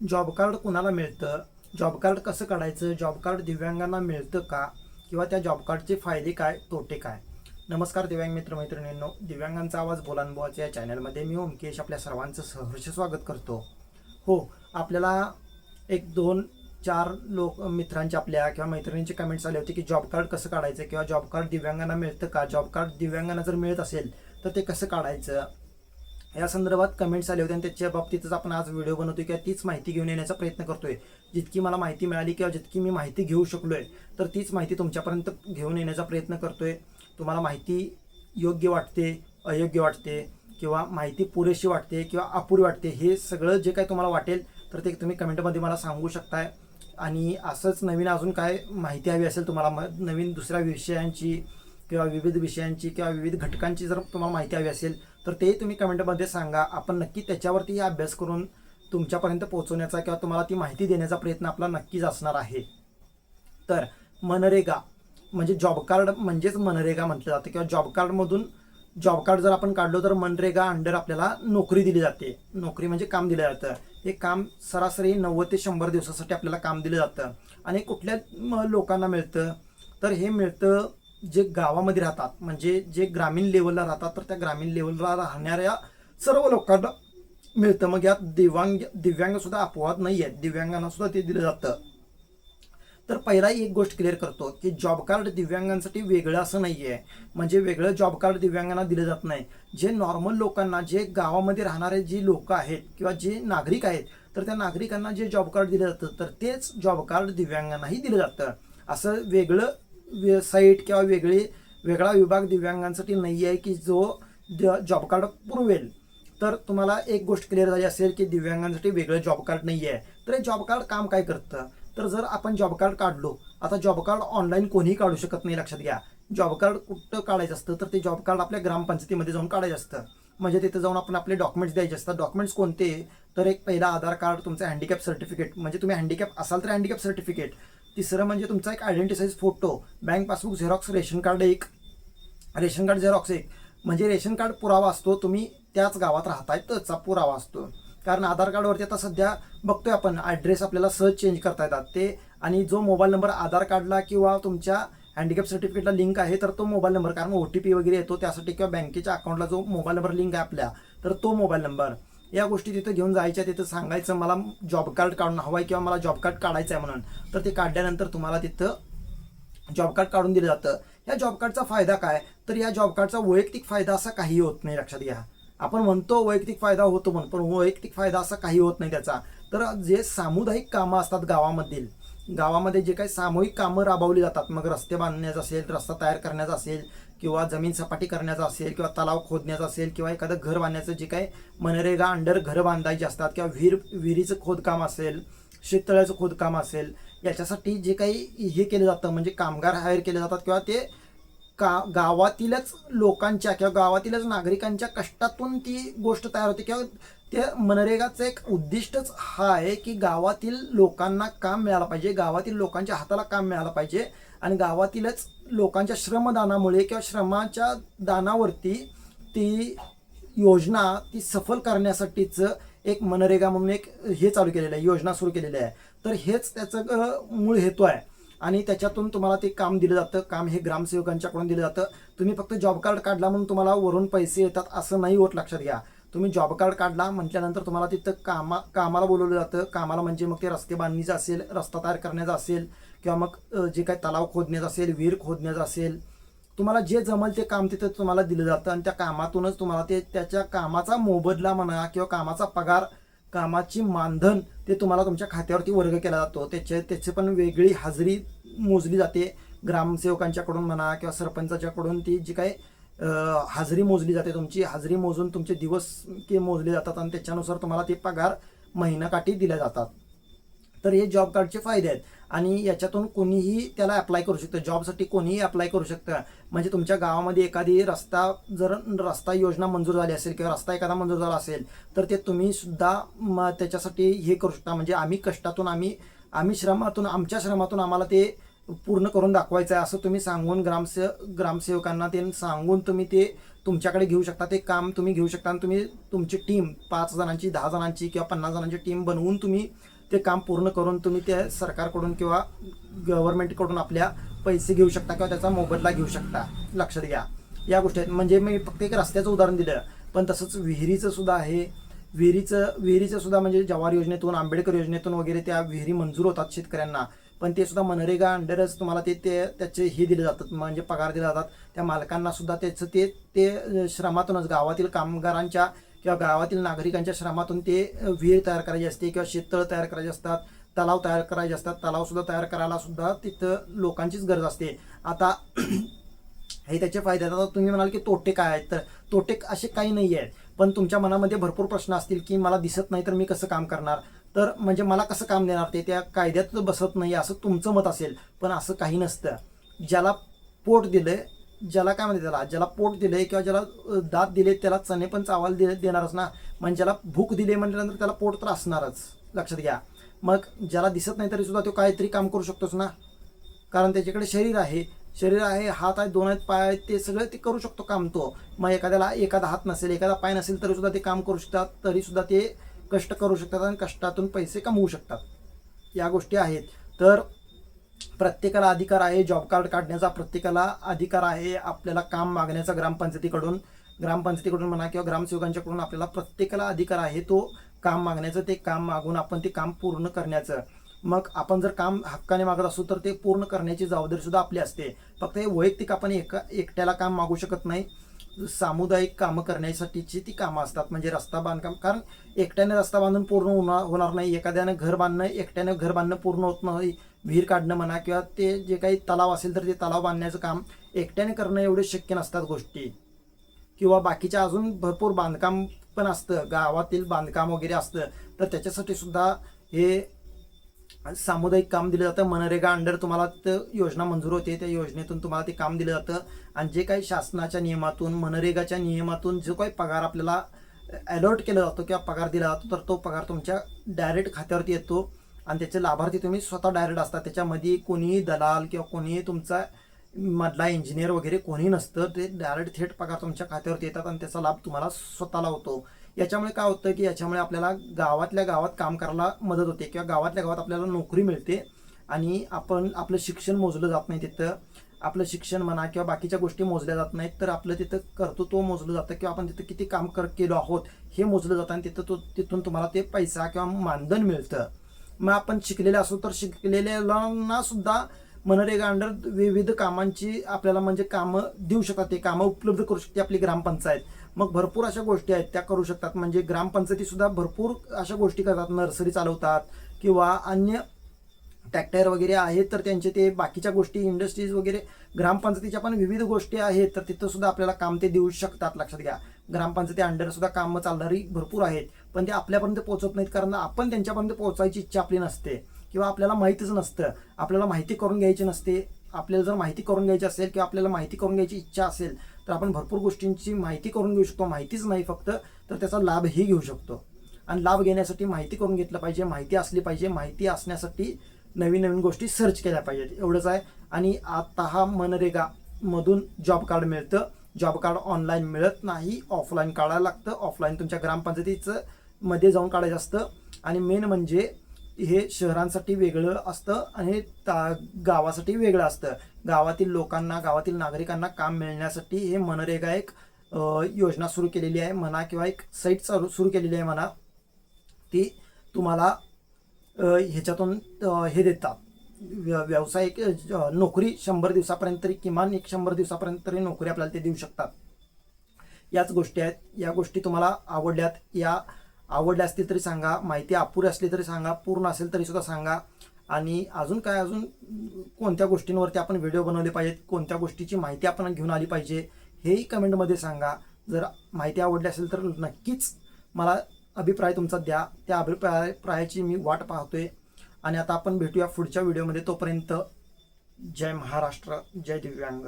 Job card कुणाला मिळतं? Job card कसं काढायचं? जॉब कार्ड दिव्यांगांना मिळतं का? किंवा त्या जॉब कार्डचे फायदे काय? तोटे काय? नमस्कार दिव्यांग मित्र मैत्रिणींनो दिव्यांगांचा आवाज बोलानबुवाच्या या चॅनलमध्ये मी ओमकेश आपल्या सर्वांचं सहर्ष स्वागत करतो. हो आपल्याला एक दोन चार लोक मित्रांचे आपल्या किंवा मैत्रिणींचे कमेंट्स आले होते की जॉब कार्ड कसं काढायचं किंवा जॉब कार्ड दिव्यांगांना मिळतं का? जॉब कार्ड दिव्यांगांना जर मिळत असेल तर ते कसं काढायचं? या संदर्भात कमेंट्स आले होते आणि त्याच्या बाबतीतच आपण आज व्हिडिओ बनवतोय किंवा तीच माहिती घेऊन येण्याचा प्रयत्न करतोय. जितकी मला माहिती मिळाली किंवा जितकी मी माहिती घेऊ शकलो आहे तर तीच माहिती तुमच्यापर्यंत घेऊन येण्याचा प्रयत्न करतोय. तुम्हाला माहिती योग्य वाटते अयोग्य वाटते किंवा माहिती पुरेशी वाटते किंवा अपुरी वाटते हे सगळं जे काय तुम्हाला वाटेल तर ते तुम्ही कमेंटमध्ये मला सांगू शकताय. आणि असंच नवीन अजून काय माहिती हवी असेल तुम्हाला नवीन दुसऱ्या विषयांची किंवा विविध विषयांची किंवा विविध घटकांची जर तुम्हाला माहिती हवी असेल तर ते तुम्ही कमेंटमध्ये सांगा. आपण नक्की त्याच्यावरती अभ्यास करून तुमच्यापर्यंत पोहोचवण्याचा किंवा तुम्हाला ती माहिती देण्याचा प्रयत्न आपला नक्कीच असणार आहे. तर मनरेगा म्हणजे जॉब कार्ड म्हणजेच मनरेगा म्हटलं जातं किंवा जॉब कार्डमधून जॉब कार्ड जर आपण काढलो तर मनरेगा अंडर आपल्याला नोकरी दिली जाते. नोकरी म्हणजे काम दिलं जातं. हे काम सरासरी नव्वद ते शंभर दिवसासाठी आपल्याला काम दिलं जातं. आणि कुठल्या म, लोकांना मिळतं? तर हे मिळतं जे गावामध्ये राहतात म्हणजे जे ग्रामीण लेवलला राहतात तर त्या ग्रामीण लेवलला राहणाऱ्या सर्व लोकांना मिळतं. मग यात दिव्यांग दिव्यांग सुद्धा अपवाद नाही आहेत दिव्यांगांना सुद्धा ते दिलं जातं. तर पहिला एक गोष्ट क्लिअर करतो की जॉब कार्ड दिव्यांगांसाठी वेगळं असं नाही आहे म्हणजे वेगळं जॉब कार्ड दिव्यांगांना दिलं जात नाही. जे नॉर्मल लोकांना जे गावामध्ये राहणारे जी लोक आहेत किंवा जे नागरिक आहेत तर त्या नागरिकांना जे जॉब कार्ड दिलं जातं तर तेच जॉब कार्ड दिव्यांगांनाही दिलं जातं. असं वेगळं वे- साईट किंवा वेगळी वेगळा विभाग दिव्यांगांसाठी नाही आहे की जो जॉब कार्ड पुरवेल. तर तुम्हाला एक गोष्ट क्लिअर झाली असेल की दिव्यांगांसाठी वेगळं जॉब कार्ड नाही आहे. तर हे जॉब कार्ड काम काय करतं? तर जर आपण जॉब कार्ड काढलो आता जॉब कार्ड ऑनलाईन कोणीही काढू शकत नाही लक्षात घ्या. जॉब कार्ड कुठं काढायचं असतं? तर ते जॉब कार्ड आपल्या ग्रामपंचायतीमध्ये जाऊन काढायचं असतं. म्हणजे तिथे जाऊन आपण आपले डॉक्युमेंट्स द्यायचे असतात. डॉक्युमेंट्स कोणते? तर एक पहिला आधार कार्ड तुमचं हँडिकॅप सर्टिफिकेट म्हणजे तुम्ही हँडिकॅप असाल तर हँडिकॅप सर्टिफिकेट तिसरं म्हणजे तुमचा एक identity photo bank passbook xerox ration card एक. रेशन कार्ड झेरॉक्स एक. म्हणजे रेशन कार्ड पुरावा असतो तुम्ही त्याच गावात राहताय त्याचा पुरावा असतो. कारण आधार कार्डवरती आता सध्या बघतोय आपण ॲड्रेस आपल्याला सहज चेंज करता येतात. ते आणि जो मोबाईल नंबर आधार कार्डला किंवा तुमच्या हँडिकॅप सर्टिफिकेटला लिंक आहे तर तो मोबाईल नंबर कारण ओ टी पी वगैरे येतो त्यासाठी किंवा बँकेच्या अकाउंटला जो मोबाईल नंबर लिंक आहे आपल्या तर तो मोबाईल नंबर या गोष्टी तिथं घेऊन जायच्या तिथं सांगायचं मला जॉब कार्ड काढून हवं आहे किंवा मला जॉब कार्ड काढायचं आहे म्हणून तर ते काढल्यानंतर तुम्हाला तिथं जॉब कार्ड काढून दिलं जातं. या जॉब कार्डचा फायदा काय? तर या जॉब कार्डचा वैयक्तिक फायदा असा काही होत नाही लक्षात घ्या. आपण म्हणतो वैयक्तिक फायदा होतो म्हणून पण वैयक्तिक फायदा असा काही होत नाही त्याचा. तर जे सामुदायिक कामं असतात गावामधील गावामध्ये जे काही सामूहिक कामं राबवली जातात मग रस्ते बांधण्याचं असेल रस्ता तयार करण्याचा असेल किंवा जमीन सपाटी करण्याचा असेल किंवा तलाव खोदण्याचा असेल किंवा एखादं घर बांधण्याचं जे काही मनरेगा अंडर घरं बांधायचे असतात किंवा विहीर विहिरीचं खोदकाम असेल शेततळ्याचं खोदकाम असेल याच्यासाठी जे काही हे केलं जातं म्हणजे कामगार हायर केले जातात किंवा ते का गावातीलच लोकांच्या किंवा गावातीलच नागरिकांच्या कष्टातून ती गोष्ट तयार होते किंवा ते मनरेगाचं एक उद्दिष्टच हा आहे की गावातील लोकांना काम मिळालं पाहिजे गावातील लोकांच्या हाताला काम मिळालं पाहिजे. आणि गावातीलच लोकांच्या श्रमदानामुळे किंवा श्रमाच्या दानावरती ती योजना ती सफल करण्यासाठीचं एक मनरेगा म्हणून एक हे चालू केलेलं आहे योजना सुरू केलेली आहे. तर हेच त्याचं मूळ हेतू आहे. आणि त्याच्यातून तुम्हाला ते काम दिलं जातं काम हे ग्रामसेवकांच्याकडून दिलं जातं. तुम्ही फक्त जॉब कार्ड काढला म्हणून तुम्हाला वरून पैसे येतात असं नाही होत लक्षात घ्या. तुम्ही जॉब कार्ड काढला म्हटल्यानंतर तुम्हाला तिथं कामा कामाला बोलवलं जातं. कामाला म्हणजे मग ते रस्ते बांधणीचं असेल रस्ता तयार करण्याचा असेल किंवा मग जे काही तलाव खोदण्याचं असेल विहीर खोदण्याचं असेल तुम्हाला जे जमल ते काम तिथं तुम्हाला दिलं जातं आणि त्या कामातूनच तुम्हाला ते त्याच्या कामाचा मोबदला म्हणा किंवा कामाचा पगार कामाची मानधन ते तुम्हाला तुमच्या खात्यावरती वर्ग केला जातो. त्याचे त्याचे पण वेगळी हाजरी मोजली जाते. ग्रामसेवकांच्याकडून म्हणा किंवा सरपंचाच्याकडून ती जी काही हाजरी मोजली जाते तुमची. हाजरी मोजून तुमचे दिवस ते मोजले जातात आणि त्याच्यानुसार तुम्हाला ते पगार महिनाकाठी दिल्या जातात. तर हे जॉब कार्डचे फायदे आहेत. आणि याच्यातून कोणीही त्याला अप्लाय करू शकतं. जॉबसाठी कोणीही अप्लाय करू शकतं. म्हणजे तुमच्या गावामध्ये एखादी रस्ता जर रस्ता योजना मंजूर झाली असेल किंवा रस्ता एखादा मंजूर झाला असेल तर ते तुम्ही सुद्धा म त्याच्यासाठी हे करू शकता. म्हणजे आम्ही कष्टातून आम्ही आम्ही श्रमातून आमच्या श्रमातून आम्हाला ते पूर्ण करून दाखवायचं आहे असं तुम्ही सांगून ग्रामसे ग्रामसेवकांना ते सांगून तुम्ही ते तुमच्याकडे घेऊ शकता. ते काम तुम्ही घेऊ शकता आणि तुम्ही तुमची टीम पाच जणांची दहा जणांची किंवा पन्नास जणांची टीम बनवून तुम्ही ते काम पूर्ण करून तुम्ही ते सरकारकडून किंवा गव्हर्नमेंटकडून आपल्या पैसे घेऊ शकता किंवा त्याचा मोबदला घेऊ शकता. लक्षात घ्या. या गोष्टी आहेत. म्हणजे मी फक्त एक रस्त्याचं उदाहरण दिलं. पण तसंच विहिरीचं सुद्धा आहे. विहिरीचं विहिरीचं सुद्धा म्हणजे जवाहर योजनेतून आंबेडकर योजनेतून वगैरे त्या विहिरी मंजूर होतात शेतकऱ्यांना. पण ते सुद्धा मनरेगा अंडरच तुम्हाला ते ते त्याचे हे दिले जातात. म्हणजे पगार दिले जातात. त्या मालकांना सुद्धा त्याचं ते ते श्रमातूनच गावातील कामगारांच्या किंवा गावातील नागरिकांच्या श्रमातून ते विहीर तयार करायची असते किंवा शेततळ तयार करायचे असतात तलाव तयार करायचे असतात तलावसुद्धा तयार करायला सुद्धा तिथं लोकांचीच गरज असते. आता हे त्याचे फायदे आहेत. आता तुम्ही म्हणाल की तोटे काय आहेत? तर तोटे असे काही नाही आहेत. पण तुमच्या मनामध्ये भरपूर प्रश्न असतील की मला दिसत नाही तर मी कसं काम करणार? तर म्हणजे मला कसं काम देणार? ते त्या कायद्यात बसत नाही असं तुमचं मत असेल. पण असं काही नसतं. ज्याला पोट दिलं ज्याला काय म्हणते त्याला ज्याला पोट दिलंय किंवा ज्याला दात दिले त्याला चणे पण चावायला दिले देणारच ना. म्हणजे ज्याला भूक दिली म्हटल्यानंतर त्याला पोट तर असणारच लक्षात घ्या. मग ज्याला दिसत नाही तरी सुद्धा तो काहीतरी काम करू शकतोच ना. कारण त्याच्याकडे शरीर आहे. शरीर आहे हात आहे दोन आहेत पाय आहेत ते सगळं ते करू शकतो काम तो. मग एखाद्याला एखादा हात नसेल एखादा पाय नसेल तरी सुद्धा ते काम करू शकतात. तरी सुद्धा ते कष्ट करू शकतात आणि कष्टातून पैसे कमवू शकतात. या गोष्टी आहेत. तर प्रत्येकाला अधिकार आहे जॉब कार्ड काढण्याचा प्रत्येकाला अधिकार आहे आपल्याला काम मागण्याचा ग्रामपंचायतीकडून. ग्रामपंचायतीकडून म्हणा किंवा ग्रामसेवकांच्याकडून आपल्याला प्रत्येकाला अधिकार आहे तो काम मागण्याचं ते काम मागून आपण ते काम पूर्ण करण्याचं. मग आपण जर काम हक्काने मागत असू तर ते पूर्ण करण्याची जबाबदारी सुद्धा आपली असते. फक्त हे वैयक्तिक आपण एका एकट्याला काम मागू शकत नाही. सामुदायिक कामं करण्यासाठीची ती कामं असतात म्हणजे रस्ता बांधकाम. कारण एकट्याने रस्ता बांधून पूर्ण होणार होणार नाही एखाद्यानं घर बांधणं एकट्यानं घर बांधणं पूर्ण होत नाही विहीर काढणं म्हणा किंवा ते जे काही तलाव असेल तर ते तलाव बांधण्याचं काम एकट्याने करणं एवढे शक्य नसतात गोष्टी. किंवा बाकीच्या अजून भरपूर बांधकाम पण असतं गावातील बांधकाम वगैरे असतं तर त्याच्यासाठी सुद्धा हे सामुदायिक काम दिलं जातं. मनरेगा अंडर तुम्हाला तिथं योजना मंजूर होते त्या योजनेतून तुम्हाला ते काम दिलं जातं. आणि जे काही शासनाच्या नियमातून मनरेगाच्या नियमातून जो काही पगार आपल्याला अलॉट केला जातो किंवा पगार दिला जातो तर तो पगार तुमच्या डायरेक्ट खात्यावरती येतो. आणि त्याचे लाभार्थी तुम्ही स्वतः डायरेक्ट असता. त्याच्यामध्ये कोणीही दलाल किंवा कोणीही तुमचा मधला इंजिनियर वगैरे कोणी नसतं. ते डायरेक्ट थेट पगार तुमच्या खात्यावरती येतात आणि त्याचा लाभ तुम्हाला स्वतःला होतो. याच्यामुळे काय होतं की याच्यामुळे आपल्याला गावातल्या गावात काम करायला मदत होते किंवा गावातल्या गावात आपल्याला नोकरी मिळते आणि आपण आपलं शिक्षण मोजलं जात नाही तिथं. आपलं शिक्षण म्हणा किंवा बाकीच्या गोष्टी मोजल्या जात नाहीत तर आपलं तिथं कर्तृत्व मोजलं जातं किंवा आपण तिथं किती काम कर केलो आहोत हे मोजलं जातं आणि तिथं तो तिथून तुम्हाला ते पैसा किंवा मानधन मिळतं. मग आपण शिकलेले असू तर शिकलेल्यांना सुद्धा मनरेगा अंडर विविध कामांची आपल्याला म्हणजे कामं देऊ शकतात. ते कामं उपलब्ध करू शकते आपली ग्रामपंचायत. मग भरपूर अशा गोष्टी आहेत त्या करू शकतात. म्हणजे ग्रामपंचायती सुद्धा भरपूर अशा गोष्टी करतात. नर्सरी चालवतात किंवा अन्य ट्रॅक्टर वगैरे आहेत तर त्यांचे ते बाकीच्या गोष्टी इंडस्ट्रीज वगैरे ग्रामपंचायतीच्या पण विविध गोष्टी आहेत तर तिथं सुद्धा आपल्याला काम ते देऊ शकतात. लक्षात घ्या. ग्रामपंचायती अंडर सुद्धा कामं चालणारी भरपूर आहेत. पण ते आपल्यापर्यंत पोहोचत नाहीत कारण आपण त्यांच्यापर्यंत पोहोचायची इच्छा आपली नसते. किंवा आपल्याला माहितीच नसतं. आपल्याला माहिती करून घ्यायची नसते. आपल्याला जर माहिती करून घ्यायची असेल किंवा आपल्याला माहिती करून घ्यायची इच्छा असेल तर आपण भरपूर गोष्टींची माहिती करून घेऊ शकतो. माहितीच नाही फक्त तर त्याचा लाभही घेऊ शकतो. आणि लाभ घेण्यासाठी माहिती करून घेतलं पाहिजे माहिती असली पाहिजे. माहिती असण्यासाठी नवीन नवीन गोष्टी सर्च केल्या पाहिजेत. एवढंच आहे. आणि आता हा मनरेगा मधून जॉब कार्ड मिळतं. जॉब कार्ड ऑनलाईन मिळत नाही ऑफलाईन काढायला लागतं. ऑफलाईन तुमच्या ग्रामपंचायतीचं मध्ये जाऊन काढायचं असतं. आणि मेन म्हणजे हे शहरांसाठी वेगळं असतं आणि ता गावासाठी वेगळं असतं. गावातील लोकांना गावातील नागरिकांना काम मिळण्यासाठी हे मनरेगा एक योजना सुरू केलेली आहे म्हणा किंवा एक साईट चालू सुरू केलेली आहे म्हणा. ती तुम्हाला ह्याच्यातून हे देतात. व्यावसायिक नोकरी शंभर दिवसापर्यंत तरी किमान एक शंभर दिवसापर्यंत तरी नोकरी आपल्याला ते देऊ शकतात. याच गोष्टी आहेत. या गोष्टी तुम्हाला आवडल्यात या आवडल्या असतील तरी सांगा. माहिती अपुरी असली तरी सांगा. पूर्ण असेल तरी सुद्धा सांगा. आणि अजून काय अजून कोणत्या गोष्टींवरती आपण व्हिडिओ बनवले पाहिजेत? कोणत्या गोष्टीची माहिती आपण घेऊन आली पाहिजे? हेही कमेंटमध्ये सांगा. जर माहिती आवडली असेल तर नक्कीच मला अभिप्राय तुमचा द्या. त्या अभिप्राय प्रायाची मी वाट पाहतोय. आणि आता आपण भेटूया पुढच्या व्हिडिओमध्ये. तोपर्यंत जय महाराष्ट्र जय दिव्यांग.